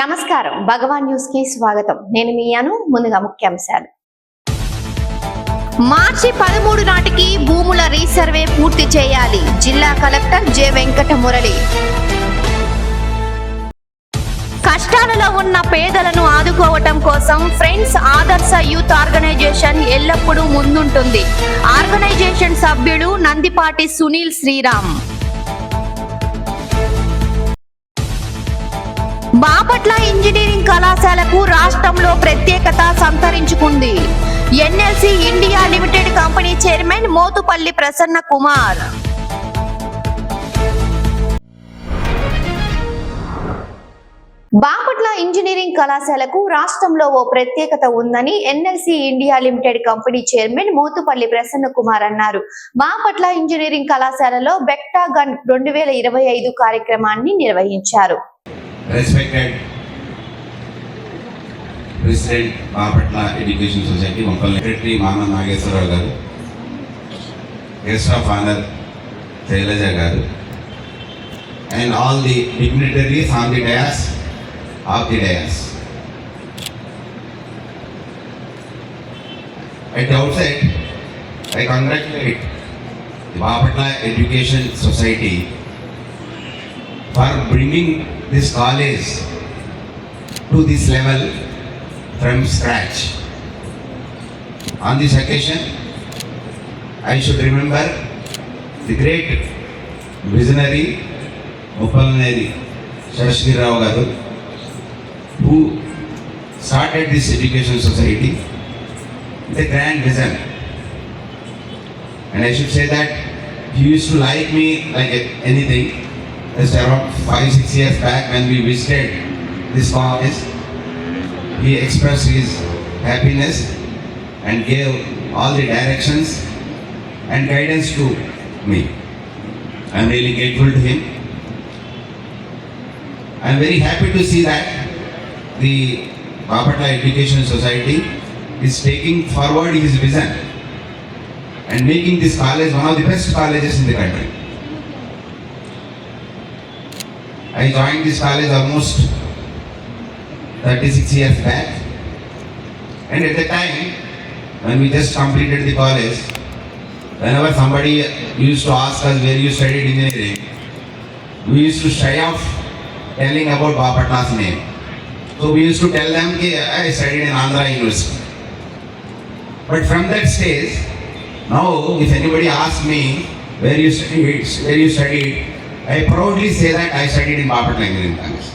నమస్కారం. భగవాన్ న్యూస్కి స్వాగతం. నేను మీ అను ముందుగా ముఖ్యాంశాలు. మార్చి పదమూడు నాటికి భూముల రీసర్వే పూర్తి చేయాలి. జిల్లా కలెక్టర్ జె. వెంకట మురళి కష్టాలలో ఉన్న పేదలను ఆదుకోవటం కోసం ఫ్రెండ్స్ ఆదర్శ యూత్ ఆర్గనైజేషన్ ఎల్లప్పుడూ ముందుంటుంది. ఆర్గనైజేషన్ సభ్యుడు నందిపాటి సునీల్ శ్రీరామ్. బాపట్ల ఇంజనీరింగ్ కళాశాలకు రాష్ట్రంలో ప్రత్యేకత సంతరించుకుంది. NLC India limited company chairman Mothupalli Prasanna Kumar. Bapatla engineering కళాశాలకు రాష్ట్రంలో ఓ ప్రత్యేకత ఉందని NLC India limited company chairman Mothupalli Prasanna Kumar అన్నారు. బాపట్ల ఇంజనీరింగ్ కళాశాలలో బెక్టాగన్ రెండు వేల ఇరవై ఐదు కార్యక్రమాన్ని నిర్వహించారు. Respected president Bapatla education society మొక్కల్ secretary Mama Nageswara Rao గారు గెస్ట్ ఆఫ్ ఆనర్ శైలజ గారు and all the dignitaries on the dais of the dais At the outset, I congratulate the Bapatla Education Society for bringing this college to this level from scratch. On this occasion, I should remember the great visionary Uppalneri Shashri Rao Garu, who started this education society with a grand vision. And I should say that he used to like me like anything. Just around five, six years back when we visited this college, he expressed his happiness and gave all the directions and guidance to me. I'm really grateful to him. I'm very happy to see that the Bapatla Education Society is taking forward his vision and making this college one of the best colleges in the country. I joined this college almost 36 years back. And at the time, when we just completed the college, whenever somebody used to ask us where you studied engineering, we used to shy off telling about Bapatla's name. So we used to tell them that I studied in Andhra University. But from that stage, now if anybody asks me where you studied, where you studied, I proudly say that I studied in Bapatla Engineering College.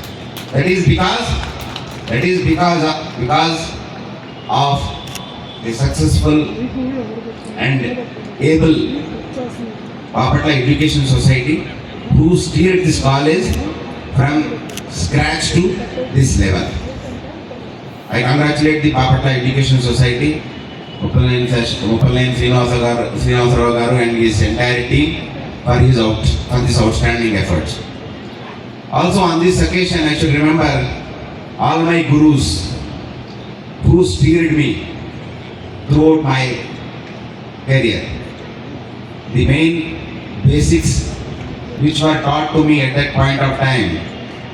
That is because that is because of, because of the successful and able Bapatla Education Society who steered this college from scratch to this level. I congratulate the Bapatla Education Society, Uppalayan Srinivasa garu and his entire team for his out for this outstanding efforts. Also on this occasion, I should remember all my gurus who steered me throughout my career. The main basics which were taught to me at that point of time,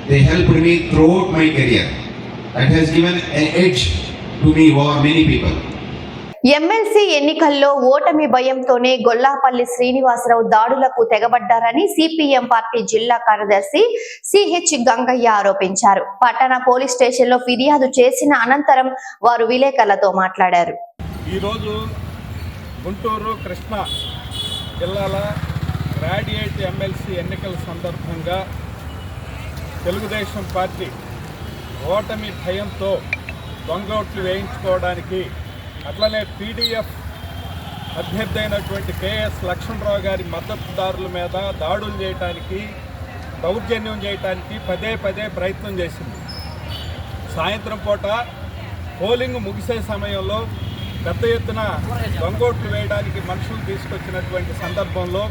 they helped me throughout my career. That has given an edge to me over many people. MLC ఎన్నికల్లో ఓటమి భయంతోనే గొల్లాపల్లి శ్రీనివాసరావు దాడులకు తెగబడ్డారని CPM party జిల్లా కార్యదర్శి CH Gangaiah ఆరోపించారు. పట్టణ police స్టేషన్లో ఫిర్యాదు చేసిన అనంతరం వారు విలేకరులతో మాట్లాడారు. ఈరోజు గుంటూరు కృష్ణా జిల్లాల గ్రాడ్యుయేట్ ఎమ్మెల్సీ ఎన్నికల సందర్భంగా తెలుగుదేశం పార్టీ ఓటమి భయంతో దొంగోట్లు వేయించుకోవడానికి అట్లనే పీడీఎఫ్ అభ్యర్థి అయినటువంటి కేఎస్ లక్ష్మణరావు గారి మద్దతుదారుల మీద దాడులు చేయటానికి దౌర్జన్యం చేయటానికి పదే పదే ప్రయత్నం చేసింది. సాయంత్రం పూట పోలింగ్ ముగిసే సమయంలో పెద్ద ఎత్తున దొంగోట్లు వేయడానికి మనుషులు తీసుకొచ్చినటువంటి సందర్భంలో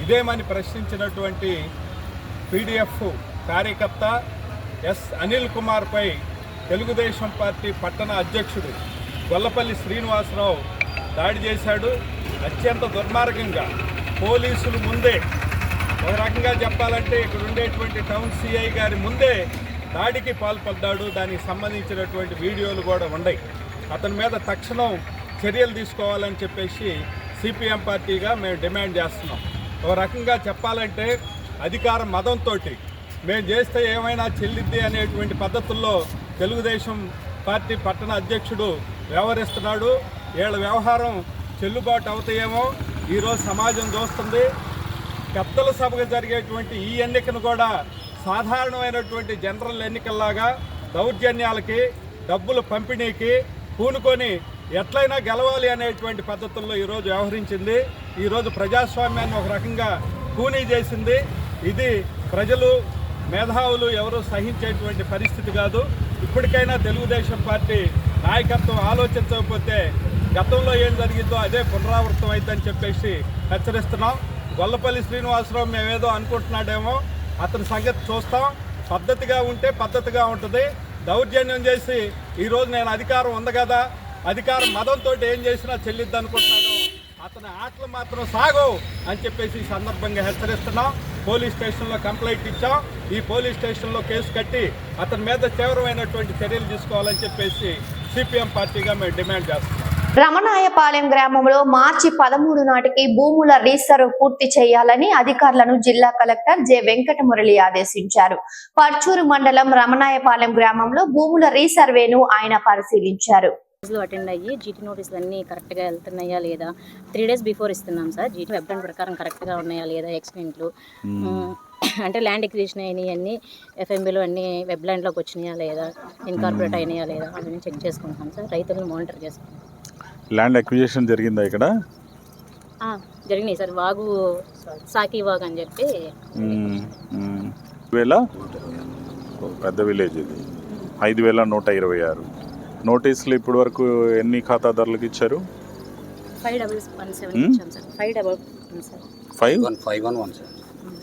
ఇదేమని ప్రశ్నించినటువంటి పీడిఎఫ్ కార్యకర్త ఎస్ అనిల్ కుమార్పై తెలుగుదేశం పార్టీ పట్టణ అధ్యక్షుడు గొల్లపల్లి శ్రీనివాసరావు దాడి చేశాడు. అత్యంత దుర్మార్గంగా పోలీసులు ముందే ఒక రకంగా చెప్పాలంటే ఇక్కడ ఉండేటువంటి టౌన్ సిఐ గారి ముందే దాడికి పాల్పడ్డాడు. దానికి సంబంధించినటువంటి వీడియోలు కూడా ఉన్నాయి. అతని మీద తక్షణం చర్యలు తీసుకోవాలని చెప్పేసి సిపిఎం పార్టీగా మేము డిమాండ్ చేస్తున్నాం. ఒక రకంగా చెప్పాలంటే అధికార మతంతో మేము చేస్తే ఏమైనా చెల్లిద్ది అనేటువంటి పద్ధతుల్లో తెలుగుదేశం పార్టీ పట్టణ అధ్యక్షుడు వ్యవహరిస్తున్నాడు. వీళ్ళ వ్యవహారం చెల్లుబాటు అవుతాయేమో. ఈరోజు సమాజం చూస్తుంది. పెద్దల సభగా జరిగేటువంటి ఈ ఎన్నికను కూడా సాధారణమైనటువంటి జనరల్ ఎన్నికల్లాగా దౌర్జన్యాలకి డబ్బులు పంపిణీకి పూనుకొని ఎట్లయినా గెలవాలి అనేటువంటి పద్ధతుల్లో ఈరోజు వ్యవహరించింది. ఈరోజు ప్రజాస్వామ్యాన్ని ఒక రకంగా కూనీ చేసింది. ఇది ప్రజలు మేధావులు ఎవరు సహించేటువంటి పరిస్థితి కాదు. ఇప్పటికైనా తెలుగుదేశం పార్టీ నాయకత్వం ఆలోచించకపోతే గతంలో ఏం జరిగిందో అదే పునరావృతం అయిద్దని చెప్పేసి హెచ్చరిస్తున్నాం. గొల్లపల్లి శ్రీనివాసరావు మేమేదో అనుకుంటున్నాడేమో అతని సంగతి చూస్తాం. పద్ధతిగా ఉంటే పద్ధతిగా ఉంటుంది. దౌర్జన్యం చేసి ఈరోజు నేను అధికారం ఉంది కదా అధికారం మదంతో ఏం చేసినా చెల్లిద్ది అనుకుంటున్నాను అతని ఆటలు మాత్రం సాగవు అని చెప్పేసి ఈ సందర్భంగా హెచ్చరిస్తున్నాం. పోలీస్ స్టేషన్లో కంప్లైంట్ ఇచ్చాం. ఈ పోలీస్ స్టేషన్లో కేసు కట్టి అతని మీద తీవ్రమైనటువంటి చర్యలు తీసుకోవాలని చెప్పేసి సిపిఎం పార్టీగా మేము డిమాండ్ చేస్తున్నాం. రమణాయపాలెం గ్రామంలో మార్చి పదమూడు నాటికి భూముల రీసర్వ్ పూర్తి చేయాలని అధికారులను జిల్లా కలెక్టర్ జె వెంకటమురళి ఆదేశించారు. పర్చూరు మండలం రమణాయపాలెం గ్రామంలో భూముల రీసర్వేను ఆయన పరిశీలించారు. లో అటెండ్ అయ్యి జీటీ నోటీసులు అన్నీ కరెక్ట్గా వెళ్తున్నాయా లేదా? త్రీ డేస్ బిఫోర్ ఇస్తున్నాం సార్. జీటీ వెబ్లైన్ ప్రకారం కరెక్ట్గా ఉన్నాయా లేదా? ఎక్స్టెంట్లు అంటే ల్యాండ్ ఎక్విజిషన్ అయినాయి అన్నీ ఎఫ్ఎంబీలో అన్నీ వెబ్లైన్లోకి వచ్చినాయా లేదా? ఇన్కార్పొరేట్ అయినాయా లేదా? అవన్నీ చెక్ చేసుకుంటాం సార్. రైతులను మానిటర్ చేసుకుంటాం ల్యాండ్ అక్విజిషన్ జరిగిందా ఇక్కడ? జరిగినాయి సార్. వాగు సాకి వాగు అని చెప్పి. వేల పెద్ద విలేజ్ ఇది. ఐదు వేల నూట ఇరవై ఆరు. నోటీసులు ఇప్పటి వరకు ఎన్ని ఖాతాదారులకు ఇచ్చారు? Five double one seven Hmm? ఇచ్చాం sir. Five double one seven five? One five one one sir.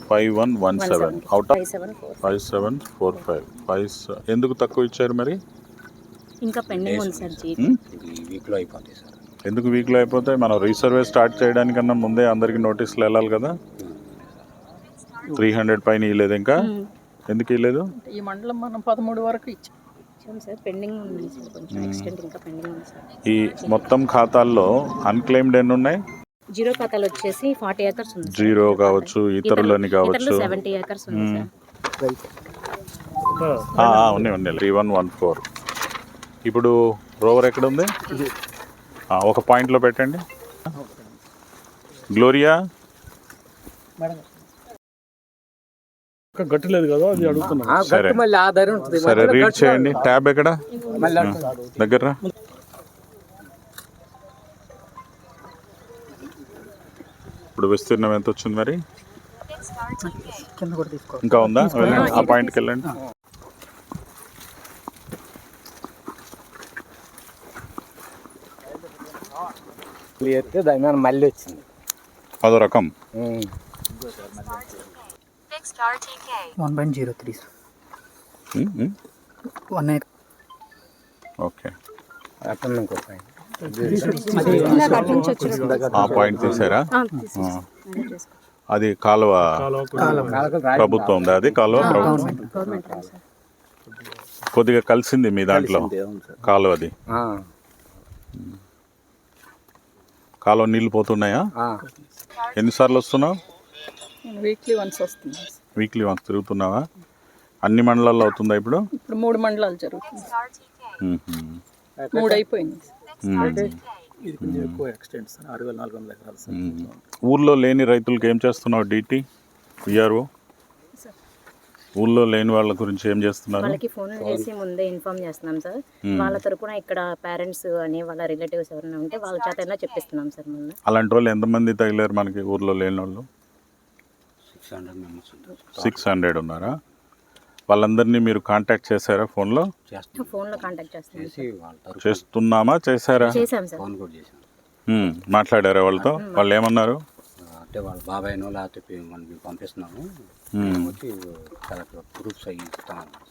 Five one one one seven. Seven. Out of five seven four five five. ఎందుకు తక్కువ ఇచ్చారు మరి? ఇంకా పెండింగ్ ఉంది సార్ జీటీ మ్మ్? ఇది వీక్లో అయిపోతాయి సార్. ఎందుకు వీక్లో అయిపోతే మనం రీసర్వే స్టార్ట్ చేయడానికన్నా ముందే అందరికి నోటీసులు వెళ్ళాలి కదా. త్రీ హండ్రెడ్ పైన ఇవ్వలేదు ఇంకా? ఎందుకు ఇవ్వలేదు ఈ మండలం మనం పదమూడు వరకు ఇచ్చాం. ఇచ్చాం సార్. పెండింగ్ ఉంది సార్ కొంచెం ఎక్స్టెంట్ ఇంకా పెండింగ్ ఉంది సార్. ఈ మొత్తం ఖాతాల్లో అన్క్లెయిమ్డ్ ఎన్ని ఉన్నాయి? జీరో ఖాతాలు వచ్చేసి ఫార్టీ ఏకర్స్ ఉంది సార్. జీరో కావచ్చు ఇతరులని కావచ్చు. సెవెంటీ ఏకర్స్ ఉంది సార్. ఆ, ఆ, ఉన్నాయి ఉన్నాయి. త్రీ వన్ వన్ ఫోర్ ఇప్పుడు రోవర్ ఎక్కడ ఉంది ఆ, ఒక పాయింట్లో పెట్టండి. గ్లోరియా గట్టలేదు కదా అది అడుగుతున్నా. సరే. మళ్ళీ ఆధారం ఉంటుంది. సరే రీడ్ చేయండి. ట్యాబ్ ఎక్కడ? దగ్గర. ఇప్పుడు విస్తీర్ణం ఎంత వచ్చింది మరి? కింద కూడా తీసుకో ఇంకా ఉందా? వెళ్ళండి. ఆ పాయింట్కి వెళ్ళండి. క్లియర్ దాని మీద మళ్ళీ వచ్చింది. అదో రకం. One point zero three one eight okay అక్కడ ఆ పాయింట్ తీసారా? అదే కాలువ ప్రభుత్వం ఉందా అది? కాలువ ప్రభుత్వం? కొద్దిగా కలిసింది మీ దాంట్లో. కాలువది. కాలువ నీళ్ళు పోతున్నాయా? ఎన్నిసార్లు వస్తున్నావు? వీక్లీ వన్స్ వస్తుంది వీక్లీ వన్స్ తిరుగుతున్నావా? అన్ని మండలాల్లో అవుతుందా ఇప్పుడు? ఇప్పుడు మూడు మండలాలు జరుగుతుంది మ్మ్. మూడు అయిపోయింది మ్మ్. ఇది కొంచెం ఎక్కువ ఎక్స్టెంట్ సార్. ఆరు వేల నాలుగు వందల ఎకరాలు సార్. మ్మ్. ఊర్లో లేని రైతులకు ఏం చేస్తున్నావు డిటి? విఆర్ఓ? ఊళ్ళో లేని వాళ్ళ గురించి ఏం చేస్తున్నారు? వాళ్ళకి ఫోన్ చేసి ముందే ఇన్ఫార్మ్ చేస్తున్నాం సార్. వాళ్ళ తరపున ఇక్కడ పేరెంట్స్ అని వాళ్ళ రిలేటివ్స్ ఎవరైనా ఉంటే వాళ్ళ చేత చెప్పిస్తున్నాం సార్ ముందు. అలాంటి వాళ్ళు ఎంతమంది తగిలారు మనకి ఊర్లో లేని వాళ్ళు? సిక్స్ హండ్రెడ్ మెంబర్స్ ఉంటారు. సిక్స్ హండ్రెడ్ ఉన్నారా? వాళ్ళందరినీ మీరు కాంటాక్ట్ చేశారా ఫోన్లో చేస్తాం ఫోన్లో కాంటాక్ట్ చేస్తున్నాం చేసి వాళ్ళ తరఫున చేస్తున్నామా? చేశారా? చేశాం సార్. ఫోన్ కూడా చేశాం. మాట్లాడారా వాళ్ళతో? వాళ్ళు ఏమన్నారు అంటే వాళ్ళ బాబాయ్నో లేకపోతే మనం పంపిస్తున్నాము. వచ్చి కలెక్టర్ ప్రూఫ్స్ అయ్యి ఇస్తామన్నారు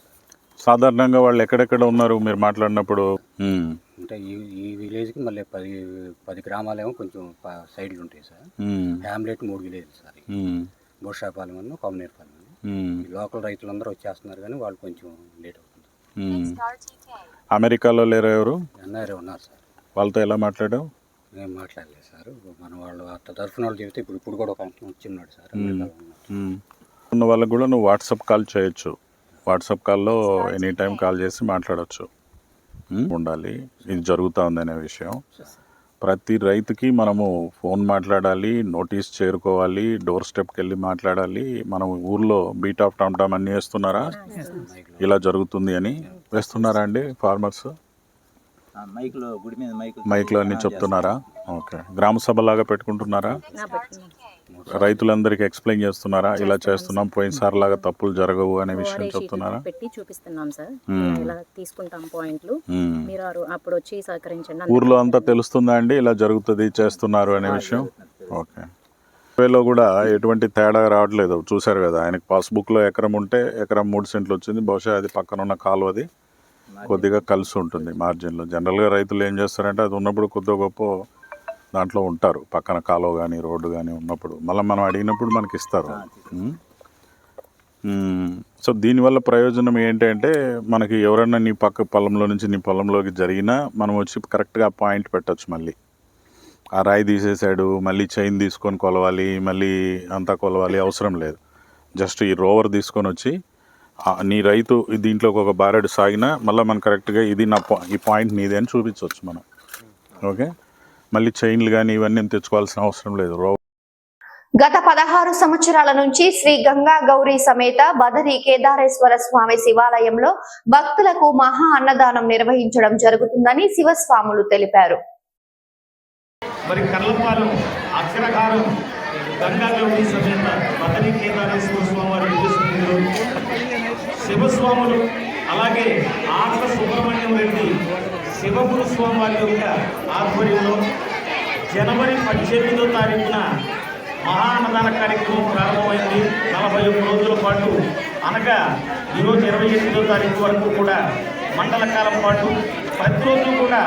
సాధారణంగా వాళ్ళు ఎక్కడెక్కడ ఉన్నారు మీరు మాట్లాడినప్పుడు. అంటే ఈ ఈ విలేజ్కి మళ్ళీ పది పది గ్రామాలేమో కొంచెం సైడ్లు ఉంటాయి సార్. ఫ్యామిలీకి మూడు విలేజ్ సార్. మ్మ్. బోషాపాలెం అన్న కొమ్మనేరుపాలెం ఉమ్, లోకల్ రైతులందరూ వచ్చేస్తున్నారు కానీ వాళ్ళు కొంచెం లేట్ అవుతుంది. అమెరికాలో లేరు ఎవరు? ఎన్ఆర్ఏ ఉన్నారు సార్. వాళ్ళతో ఎలా మాట్లాడావు? నేను మాట్లాడలేదు సార్. మన వాళ్ళు అత్త తరఫున వాళ్ళు చెబితే ఇప్పుడు ఇప్పుడు కూడా ఒక ఆయన వచ్చిన్నాడు సార్. ఉన్న వాళ్ళకు కూడా నువ్వు వాట్సాప్ కాల్ చేయొచ్చు. వాట్సాప్ కాల్లో ఎనీ టైం కాల్ చేసి మాట్లాడచ్చు. ఉమ్, ఉండాలి. ఇది జరుగుతూ ఉందనే విషయం. ప్రతి రైతుకి మనము ఫోన్ మాట్లాడాలి నోటీస్ చేరుకోవాలి డోర్ స్టెప్కి వెళ్ళి మాట్లాడాలి. మనం ఊర్లో బీట్ ఆఫ్ టమ్ టమ్ అన్నీ వేస్తున్నారా? ఇలా జరుగుతుంది అని. వేస్తున్నారా అండి ఫార్మర్స్? మైక్లో గుడి మీద మైక్ మైక్లో అన్ని చెప్తున్నారా? ఓకే. గ్రామ సభ లాగా పెట్టుకుంటున్నారా రైతులందరికీ ఎక్స్ప్లెయిన్ చేస్తున్నారా? ఇలా చేస్తున్నాం పోయినసారి లాగా తప్పులు జరగవు అనే విషయం చెప్తున్నారా? పెట్టి చూపిస్తున్నాం సార్. ఇలా తీసుకుంటాం పాయింట్లు. మీరు అప్పుడు వచ్చి సహకరించండి ఊర్లో అంతా తెలుస్తుందా అండి? ఇలా జరుగుతుంది చేస్తున్నారు అనే విషయం? ఓకే. వేలో కూడా ఎటువంటి తేడా రావట్లేదు. చూశారు కదా ఆయనకి పాస్బుక్లో ఎకరం ఉంటే ఎకరం మూడు సెంట్లు వచ్చింది. బహుశా అది పక్కన ఉన్న కాలువది. కొద్దిగా కలిసి ఉంటుంది మార్జిన్లో. జనరల్గా రైతులు ఏం చేస్తారంటే అది ఉన్నప్పుడు కొద్దిగా గొప్ప దాంట్లో ఉంటారు. పక్కన కాలువ కానీ రోడ్డు కానీ ఉన్నప్పుడు. మళ్ళీ మనం అడిగినప్పుడు మనకి ఇస్తారు. సో దీనివల్ల ప్రయోజనం ఏంటంటే మనకి ఎవరైనా నీ పక్క పొలంలో నుంచి నీ పొలంలోకి జరిగినా మనం వచ్చి కరెక్ట్గా పాయింట్ పెట్టొచ్చు మళ్ళీ. ఆ రాయి తీసేసాడు మళ్ళీ చైన్ తీసుకొని కొలవాలి మళ్ళీ అంతా కొలవాలి అవసరం లేదు. జస్ట్ ఈ రోవర్ తీసుకొని వచ్చి నీ రైతు దీంట్లోకి ఒక బారెడు సాగినా మళ్ళీ మనం కరెక్ట్గా ఇది నా పా- ఈ పాయింట్ నీదే అని చూపించవచ్చు మనం. ఓకే? మళ్ళీ చైన్లు కానీ ఇవన్నీ ఏం తెచ్చుకోవాల్సిన అవసరం లేదు. గత పదహారు సంవత్సరాల నుంచి శ్రీ గంగా గౌరీ సమేత బదరి కేదారేశ్వర స్వామి శివాలయంలో భక్తులకు మహా అన్నదానం నిర్వహించడం జరుగుతుందని శివస్వాములు తెలిపారు. మరి కర్లపాలెం అగ్రహారం గంగాగౌరి సమేత బదరి కేదారేశ్వర స్వామి శివస్వాములు అలాగే ఆత్మ సుబ్రహ్మణ్యం రెడ్డి శివగురు స్వామి వారి యొక్క ఆధ్వర్యంలో జనవరి పద్దెనిమిదో తారీఖున మహాన్నదాన కార్యక్రమం ప్రారంభమైంది. నలభై ఒక్క రోజుల పాటు అనగా ఈరోజు ఇరవై ఎనిమిదో తారీఖు వరకు కూడా మండల కాలం పాటు ప్రతిరోజు కూడా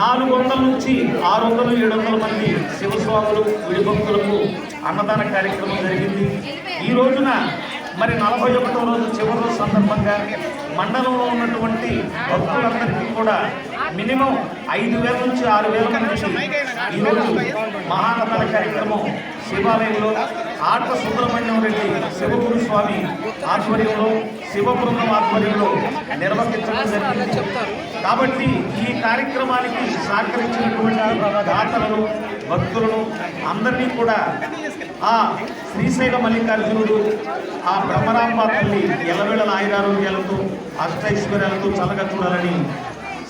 నాలుగు వందల నుంచి ఆరు వందలు ఏడు వందల మంది శివస్వాములు విడిభక్తులకు అన్నదాన కార్యక్రమం జరిగింది. ఈ రోజున మరి నలభై ఒకటో రోజు చివరి సందర్భంగా మండలంలో ఉన్నటువంటి భక్తులందరికీ కూడా మినిమం ఐదు వేల నుంచి ఆరు వేల మందికి ఈరోజు మహానదాన కార్యక్రమం శివాలయంలో ఆట సుబ్రహ్మణ్యం రెడ్డి శివగురు స్వామి ఆధ్వర్యంలో శివబృందం ఆధ్వర్యంలో నిర్వహించడం జరిగింది. కాబట్టి ఈ కార్యక్రమానికి సహకరించినటువంటి దాతలను భక్తులను అందరినీ కూడా ఆ శ్రీశైల మల్లికార్జునుడు ఆ బ్రహ్మరాంబ తల్లి ఎలవేళ ఆయురారోగ్యాలతో అష్టైశ్వర్యాలతో చల్లగా చూడాలని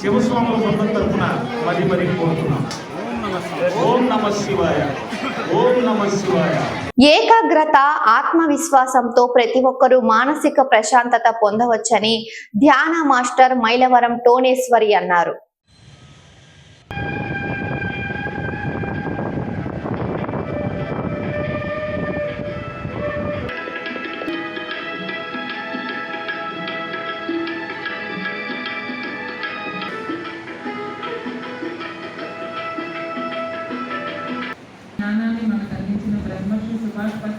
శివస్వాముల బృందం తరఫున మరి మరి కోరుతున్నాం. ఓం నమ శివాయ. ఓం నమ శివాయ ఏకాగ్రత ఆత్మవిశ్వాసంతో ప్రతి ఒక్కరూ మానసిక ప్రశాంతత పొందవచ్చని ధ్యాన మాస్టర్ మైలవరం టోనేశ్వరి అన్నారు.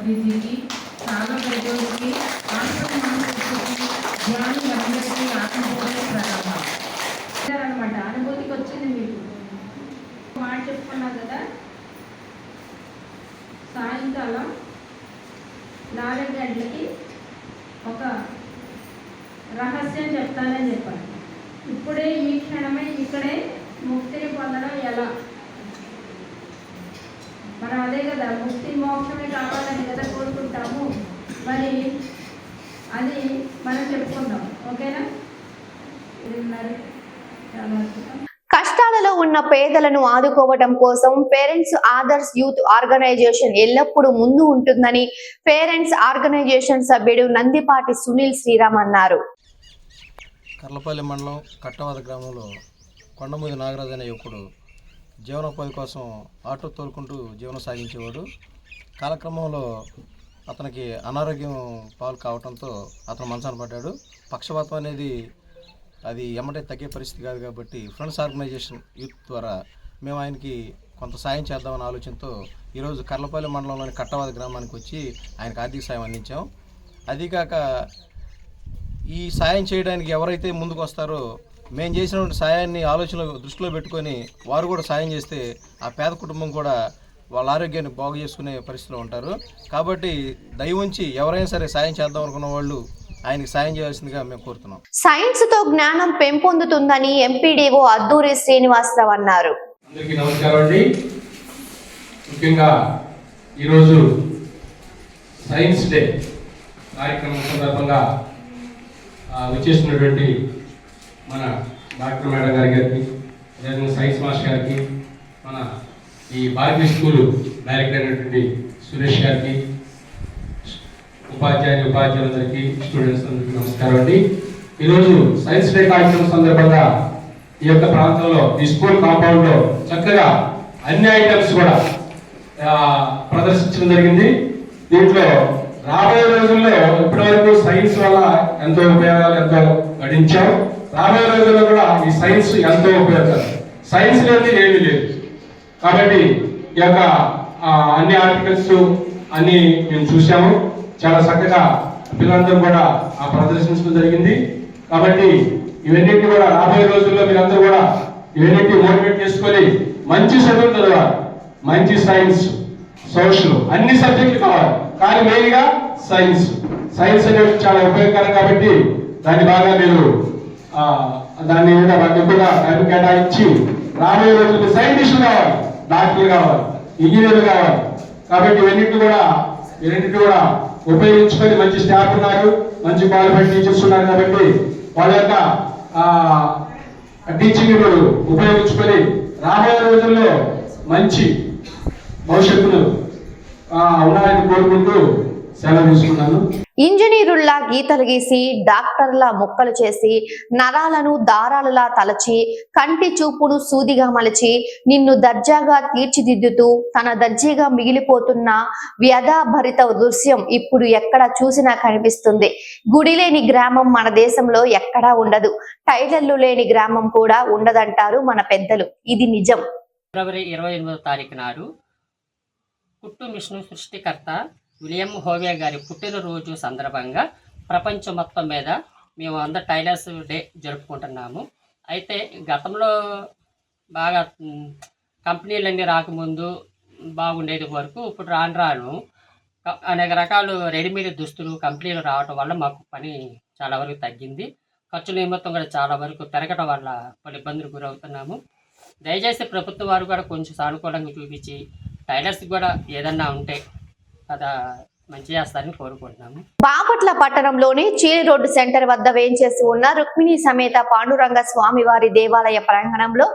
సుభాష్ పత్రిజీకి సాగర్ ధ్యాని అందరికీ ఆత్మబోధన అనమాట అనుభూతికి వచ్చింది మీకు మాట చెప్పుకున్నాం కదా? సాయంకాలం నాలుగు గంటలకి ఒక రహస్యం చెప్తానని చెప్పాను ఇప్పుడే ఈ క్షణమే ఇక్కడే ముక్తిని పొందడం ఎలా? మనం అదే కదా ముక్తి మోక్షమే కావాలని కదా కోరుకుంటాము. మరి అది మనం చెప్పుకుందాం. ఓకేనా? కష్టాలలో ఉన్న పేదలను ఆదుకోవడం కోసం పేరెంట్స్ ఆదర్స్ యూత్ ఆర్గనైజేషన్ ఎల్లప్పుడూ ముందు ఉంటుందని పేరెంట్స్ ఆర్గనైజేషన్ సభ్యుడు నందిపాటి సునీల్ శ్రీరామ్ అన్నారు. కర్లపల్లి మండలం కట్టవద గ్రామంలో కొండమూది నాగరాజు అనే యువకుడు జీవనోపాధి కోసం ఆటో తోలుకుంటూ జీవనం సాగించేవాడు. కాలక్రమంలో అతనికి అనారోగ్యం పాలు కావడంతో అతను మనసాన పడ్డాడు. పక్షపాతం అనేది అది ఎమ్మటే తగ్గే పరిస్థితి కాదు కాబట్టి ఫ్రెండ్స్ ఆర్గనైజేషన్ యూత్ ద్వారా మేము ఆయనకి కొంత సాయం చేద్దామన్న ఆలోచనతో ఈరోజు కర్లపల్లి మండలంలోని కట్టవాద గ్రామానికి వచ్చి ఆయనకు ఆర్థిక సాయం అందించాం. అదీకాక ఈ సాయం చేయడానికి ఎవరైతే ముందుకు వస్తారో మేము చేసినటువంటి సాయాన్ని ఆలోచనలో దృష్టిలో పెట్టుకొని వారు కూడా సాయం చేస్తే ఆ పేద కుటుంబం కూడా వాళ్ళ ఆరోగ్యాన్ని బాగు చేసుకునే పరిస్థితిలో ఉంటారు. కాబట్టి దయ ఉంచి ఎవరైనా సరే సాయం చేద్దాం అనుకున్న వాళ్ళు ఆయనకి సాయం చేయాల్సిందిగా మేము కోరుతున్నాం. సైన్స్తో జ్ఞానం పెంపొందుతుందని ఎంపీడీఓ అద్దూరి శ్రీనివాసరావు అన్నారు. అందరికీ నమస్కారం అండి. ముఖ్యంగా ఈరోజు సైన్స్ డే కార్యక్రమం సందర్భంగా వచ్చేసినటువంటి మన డాక్టర్ మేడం గారి గారికి అదేవిధంగా సైన్స్ మాస్టర్ గారికి మన ఈ భారతీయ స్కూలు డైరెక్టర్ అయినటువంటి సురేష్ గారికి ఉపాధ్యాయులు ఉపాధ్యాయులందరికీ స్టూడెంట్స్ అందరికీ నమస్కారం అండి. ఈరోజు సైన్స్ డే కార్యక్రమం సందర్భంగా ఈ యొక్క ప్రాంతంలో ఈ స్కూల్ కాంపౌండ్లో చక్కగా అన్ని ఐటమ్స్ కూడా ప్రదర్శించడం జరిగింది. దీంట్లో రాబోయే రోజుల్లో ఇప్పటివరకు సైన్స్ వల్ల ఎంతో ఉపయోగాలు ఎంతో గడించాం. రాబోయే రోజుల్లో కూడా ఈ సైన్స్ ఎంతో ఉపయోగకరం సైన్స్ లేని ఏమీ లేదు. కాబట్టి ఈ యొక్క అన్ని ఆర్టికల్స్ అన్ని మేము చూసాము చాలా చక్కగా పిల్లలందరూ కూడా ఆ ప్రదర్శించడం జరిగింది. కాబట్టి ఇవన్నిటి కూడా రాబోయే రోజుల్లో మీరందరూ కూడా ఇవన్నిటి మోటివేట్ చేసుకొని మంచి చదువులు చదవాలి. మంచి సైన్స్ సోషల్ అన్ని సబ్జెక్టులు కావాలి. కానీ మెయిన్గా సైన్స్ సైన్స్ అనేది చాలా ఉపయోగకరం కాబట్టి దాన్ని బాగా మీరు దాన్ని మీద వాటిని కూడా టైం కేటాయించి రాబోయే రోజుల్లో సైంటిస్టులు కావాలి డాక్టర్లు కావాలి ఇంజనీర్లు కావాలి. కాబట్టి ఇవన్నింటి కూడా ఇవన్నింటి కూడా ఉపయోగించుకొని మంచి స్టాఫ్ ఉన్నారు మంచి క్వాలిఫైడ్ టీచర్స్ ఉన్నారు కాబట్టి వాళ్ళ యొక్క టీచింగ్ ఇప్పుడు ఉపయోగించుకొని రాబోయే రోజుల్లో మంచి భవిష్యత్తును ఉన్నాయని ఉండాలని కోరుకుంటూ ఇంజనీరుల్లా గీతలు గీసి డాక్టర్లా ముక్కలు చేసి నరాలను దారాలలా తలచి కంటి చూపును సూదిగా మలచి నిన్ను దర్జాగా తీర్చిదిద్దుతూ తన దర్జీగా మిగిలిపోతున్న వ్యధాభరిత దృశ్యం ఇప్పుడు ఎక్కడ చూసినా కనిపిస్తుంది. గుడి లేని గ్రామం మన దేశంలో ఎక్కడా ఉండదు. టైలర్లు లేని గ్రామం కూడా ఉండదంటారు మన పెద్దలు. ఇది నిజం. ఫిబ్రవరి ఇరవై ఎనిమిదో తారీఖు నాడు కుట్టు మిషన్ సృష్టికర్త విలియం హోవే గారి పుట్టినరోజు సందర్భంగా ప్రపంచం మొత్తం మీద మేము అందరు టైలర్స్ డే జరుపుకుంటున్నాము. అయితే గతంలో బాగా కంపెనీలన్నీ రాకముందు బాగుండేది వరకు ఇప్పుడు రాను రాను అనేక రకాలు రెడీమేడ్ దుస్తులు కంపెనీలు రావటం వల్ల మాకు పని చాలా వరకు తగ్గింది. ఖర్చు నిమిత్తం కూడా చాలా వరకు పెరగటం వల్ల పలు ఇబ్బందులు గురవుతున్నాము. దయచేసి ప్రభుత్వం వారు కూడా కొంచెం సానుకూలంగా చూపించి టైలర్స్కి కూడా ఏదన్నా ఉంటే అదా మంచి చేస్తారని కోరుకుంటున్నాము. బాపట్ల పట్టణంలోని చీలి రోడ్డు సెంటర్ వద్ద వేయించేసి ఉన్న రుక్మిణి సమేత పాండురంగ స్వామివారి దేవాలయ ప్రాంగణంలో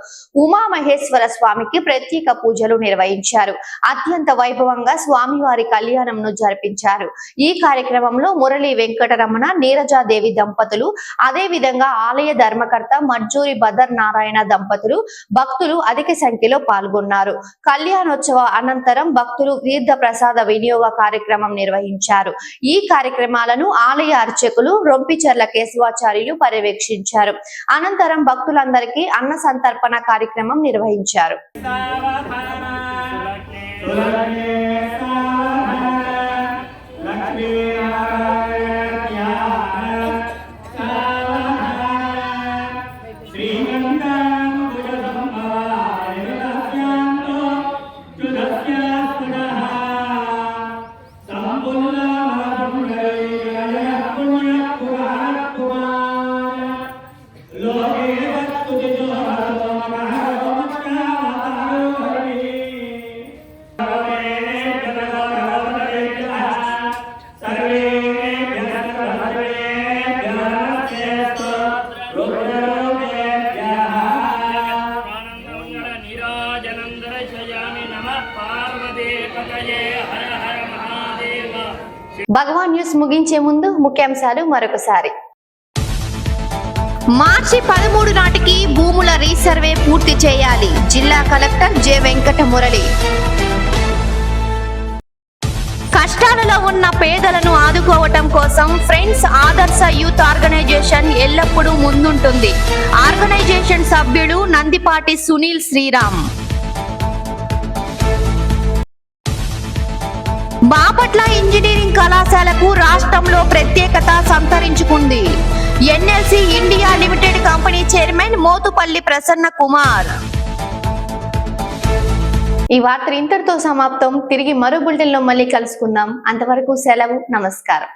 ఉమామహేశ్వర స్వామికి ప్రత్యేక పూజలు నిర్వహించారు. అత్యంత వైభవంగా స్వామివారి కళ్యాణంను జరిపించారు. ఈ కార్యక్రమంలో మురళి వెంకటరమణ నీరజాదేవి దంపతులు అదే విధంగా ఆలయ ధర్మకర్త మజ్జూరి బదర్ నారాయణ దంపతులు భక్తులు అధిక సంఖ్యలో పాల్గొన్నారు. కళ్యాణోత్సవ అనంతరం భక్తులు తీర్థ ప్రసాద వినియోగ కార్యక్రమం నిర్వహించారు. ఈ కార్యక్రమాలను ఆలయ అర్చకులు రొంపిచర్ల కేశవాచార్యులు పర్యవేక్షించారు. అనంతరం భక్తులందరికీ అన్న సంతర్పణ కార్యక్రమం నిర్వహించారు. భగవాన్ ముందు ముఖ్యాంశాలు మరొకసారి. మార్చి పదమూడు నాటికి భూముల రీసర్వే పూర్తి చేయాలి. జిల్లా కలెక్టర్ జె వెంకట మురళి. కష్టాలలో ఉన్న పేదలను ఆదుకోవటం కోసం ఫ్రెండ్స్ ఆదర్శ యూత్ ఆర్గనైజేషన్ ఎల్లప్పుడూ ముందుంటుంది. ఆర్గనైజేషన్ సభ్యుడు నందిపాటి సునీల్ శ్రీరామ్. బాపట్ల ఇంజనీరింగ్ కళాశాలకు రాష్ట్రంలో ప్రత్యేకత సంతరించుకుంది. NLC India limited company chairman Mothupalli Prasanna Kumar. ఈ వార్త ఇంతటితో సమాప్తం. తిరిగి మరో బులెటిన్లో మళ్ళీ కలుసుకుందాం. అంతవరకు సెలవు నమస్కారం.